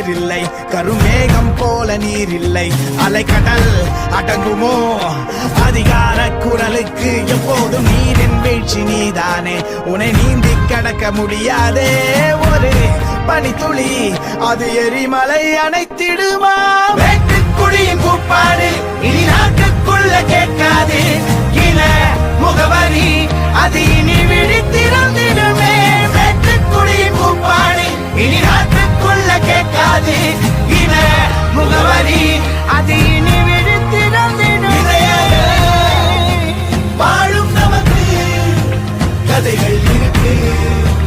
வேறில்லை கருமேகம் போல நீர் இல்லை அலைக்கடல் அடங்குமோ? அதிகார குரலுக்கு எப்போதும் நீரின் வீழ்ச்சி நீதானே. உன்னை நீந்தி கடக்க முடியாதே. ஒரு பனித்துளி அது எரிமலை அணைத்திடுமா? வெட்டுக்குழியின் கூப்பாடு இனி நாட்டுக்குள்ள கேட்காது. இன முகவரி அது கதைகள் இருக்கு.